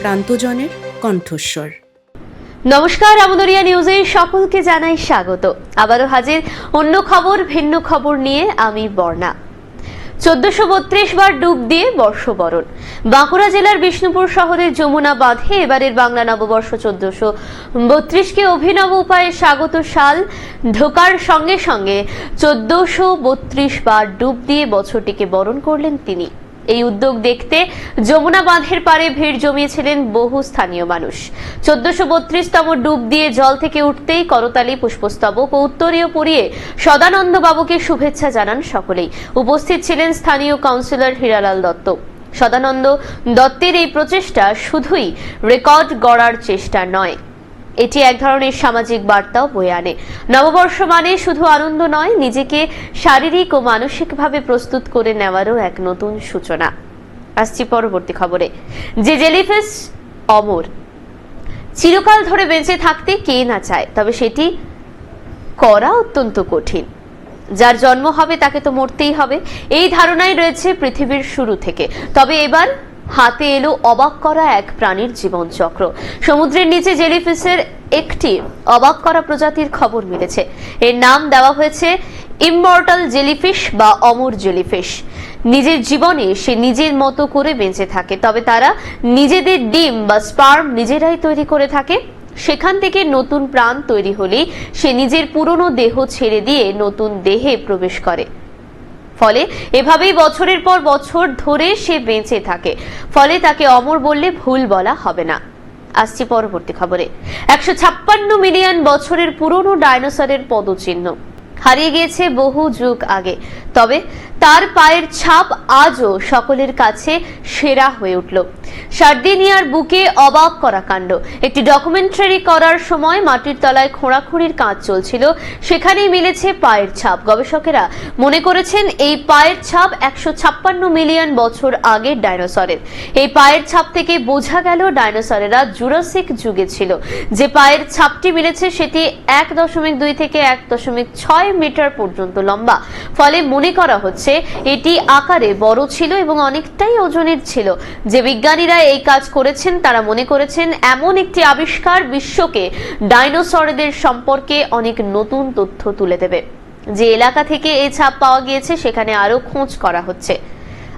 প্রান্তজনের কণ্ঠস্বর। নমস্কার আমদরিয়া নিউজে সকলকে জানাই স্বাগত। আবারও হাজির অন্য খবর, ভিন্ন খবর নিয়ে আমি বর্ণা। চোদ্দশো বত্রিশ বার ডুব দিয়ে বর্ষবরণ। বাঁকুড়া জেলার বিষ্ণুপুর শহরের যমুনা বাঁধে, এবারের বাংলা নববর্ষ চোদ্দশো বত্রিশকে অভিনব উপায়ে স্বাগত সাল ঢোকার সঙ্গে সঙ্গে চোদ্দশো বত্রিশ বার ডুব দিয়ে বছরটিকে বরণ করলেন তিনি। এই উদ্যোগ দেখতে যমুনা বাঁধের পাড়ে ভিড় জমিয়েছিলেন বহু স্থানীয় মানুষ। চোদ্দশো বত্রিশতম ডুব দিয়ে জল থেকে উঠতেই করতালি পুষ্পস্তবক ও উত্তরীয় পরিয়ে সদানন্দ বাবুকে শুভেচ্ছা জানান সকলেই। উপস্থিত ছিলেন স্থানীয় কাউন্সিলর হীরালাল দত্ত। সদানন্দ দত্তের এই প্রচেষ্টা শুধুই রেকর্ড গড়ার চেষ্টা নয়। এটি এক ধরনের সামাজিক বার্তাও বয়ে আনে। নববর্ষ মানে শুধু আনন্দ নয়, নিজেকে শারীরিক ও মানসিকভাবে প্রস্তুত করে নেওয়ারও এক নতুন সূচনা। আসছি পরবর্তী খবরে। যে জেলিফিস অমর, চিরকাল ধরে বেঁচে থাকতে কে না চায়? তবে সেটি করা অত্যন্ত কঠিন। যার জন্ম হবে তাকে তো মরতেই হবে। এই ধারণাই রয়েছে পৃথিবীর শুরু থেকে। তবে এবার হাতে এলো অবাক করা এক প্রাণীর জীবনচক্র। সমুদ্রের নিচে জেলিফিশের একটি অবাক করা প্রজাতির খবর মিলেছে। এর নাম দেওয়া হয়েছে ইমমর্টাল জেলিফিশ বা অমর জেলিফিশ। নিজের জীবনে সে নিজের মতো করে বেঁচে থাকে। তবে তারা নিজেদের ডিম বা স্পার্ম নিজেরাই তৈরি করে থাকে। সেখান থেকে নতুন প্রাণ তৈরি হলেই সে নিজের পুরনো দেহ ছেড়ে দিয়ে নতুন দেহে প্রবেশ করে। ফলে এভাবেই বছরের পর বছর ধরে সে বেঁচে থাকে। ফলে তাকে অমর বললে ভুল বলা হবে না। আসছি পরবর্তী খবরে। একশো ছাপ্পান্ন মিলিয়ন বছরের পুরনো ডাইনোসরের পদচিহ্ন। হারিয়ে গিয়েছে বহু যুগ আগে। তবে তার পায়ের ছাপ আজও সকলের কাছে সেরা হয়ে উঠল। সার্ডিনিয়ার বুকে অবাক করা কাণ্ড। একটি ডকুমেন্টারি করার সময় মাটির তলায় খোঁড়াখুঁড়ির কাজ চলছিল। সেখানেই মিলেছে পায়ের ছাপ। গবেষকেরা মনে করেছেন এই পায়ের ছাপ একশো ছাপ্পান্ন মিলিয়ন বছর আগের ডাইনোসরের। এই পায়ের ছাপ থেকে বোঝা গেল ডাইনোসরেরা জুরাসিক যুগে ছিল। যে পায়ের ছাপটি মিলেছে সেটি এক দশমিক দুই থেকে এক দশমিক ছয় মিটার পর্যন্ত লম্বা। ফলে মনে করা হচ্ছে এটি আকারে বড় ছিল এবং অনেকটাই ওজনের ছিল। যে বিজ্ঞানীরা এই কাজ করেছেন, তারা মনে করেছেন এমন একটি আবিষ্কার বিশ্বকে ডাইনোসরদের সম্পর্কে অনেক নতুন তথ্য তুলে দেবে। যে এলাকা থেকে এই ছাপ পাওয়া গিয়েছে, সেখানে আরও খোঁজ করা হচ্ছে।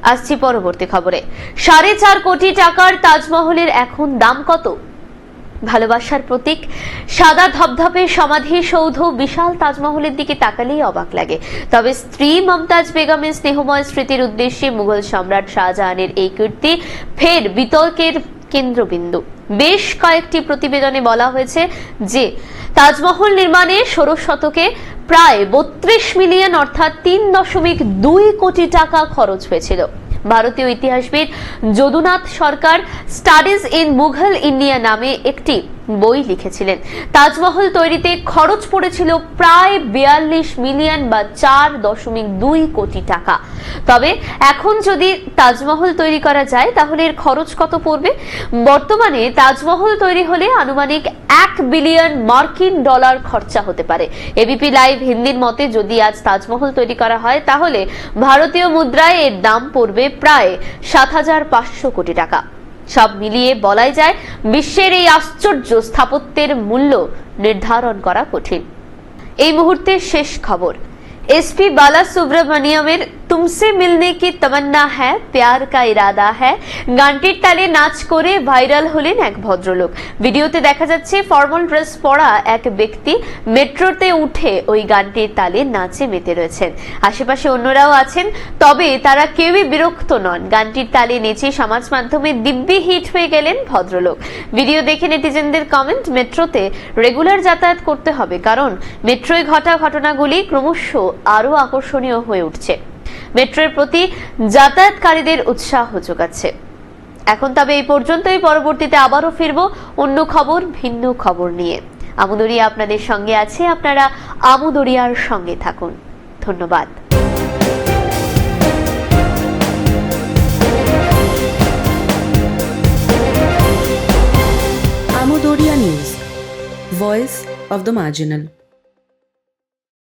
আসছি পরবর্তী খবরে। সাড়ে চার কোটি টাকার তাজমহলের এখন দাম কত? ভালোবাসার প্রতীক। সাদা ধবধবে সমাধি সৌধ বিশাল তাজমহলের দিকে তাকালেই অবাক লাগে। তবে স্ত্রী মমতাজ বেগমের স্নেহময় স্মৃতির উদ্দেশ্যে মুঘল সম্রাট শাহজাহানের এই কীর্তি ফের বিতর্কের কেন্দ্রবিন্দু। বেশ কয়েকটি প্রতিবেদনে বলা হয়েছে যে, তাজমহল নির্মাণে ষোড়শ শতকে প্রায় বত্রিশ মিলিয়ন অর্থাৎ তিন দশমিক দুই কোটি টাকা খরচ হয়েছিল। ভারতীয় ইতিহাসবিদ Jadunath Sarkar studies in Mughal India নামে একটি লিখেছিলেন। তাজমহল তৈরিতে খরচ পড়েছিল প্রায় বিয়াল্লিশ মিলিয়ন বা চার দশমিক দুই কোটি টাকা। তবে এখন যদি তাজমহল তৈরি করা যায়, তাহলে এর খরচ কত পড়বে? বর্তমানে তাজমহল তৈরি হলে আনুমানিক এক বিলিয়ন মার্কিন ডলার খরচা হতে পারে। এবিপি লাইভ হিন্দির মতে, যদি আজ তাজমহল তৈরি করা হয়, তাহলে ভারতীয় মুদ্রায় এর দাম পড়বে প্রায় সাত হাজার পাঁচশো কোটি টাকা। সব মিলিয়ে বলাই যায়, বিশ্বের এই আশ্চর্য স্থাপত্যের মূল্য নির্ধারণ করা কঠিন। এই মুহূর্তে শেষ খবর। এসপি বালা সুব্রমণিয়মের তুমসে মিলনে কি তমন্না হ্যাঁ প্যার কা ইরাদা হ্যাঁ গানটির তালে নাচ করে ভাইরাল হলেন এক ভদ্রলোক ভিডিওতে দেখা যাচ্ছে ফর্মাল ড্রেস পরা এক ব্যক্তি মেট্রোতে উঠে ওই গানটির তালে নাচে মেতে রয়েছেন আশেপাশে অন্যরাও আছেন তবে তারা কেউই বিরক্ত নন গানটির তালে নেচে সমাজ মাধ্যমে দিব্যি হিট হয়ে গেলেন ভদ্রলোক। ভিডিও দেখে নেটিজেনদের কমেন্ট মেট্রোতে রেগুলার যাতায়াত করতে হবে। কারণ মেট্রোয় ঘটা ঘটনাগুলি ক্রমশ আরও আকর্ষণীয় হয়ে উঠছে। মেট্রোর প্রতি যাতায়াতকারীদের উৎসাহ যোগাচ্ছে। এখন তবে এই পর্যন্তই, পরবর্তীতে আবারও ফিরবো অন্য খবর, ভিন্ন খবর নিয়ে। আমুদরিয়া আপনাদের সঙ্গে আছে, আপনারা আমুদরিয়ার সঙ্গে থাকুন। ধন্যবাদ। Amodariya news, voice of the marginal.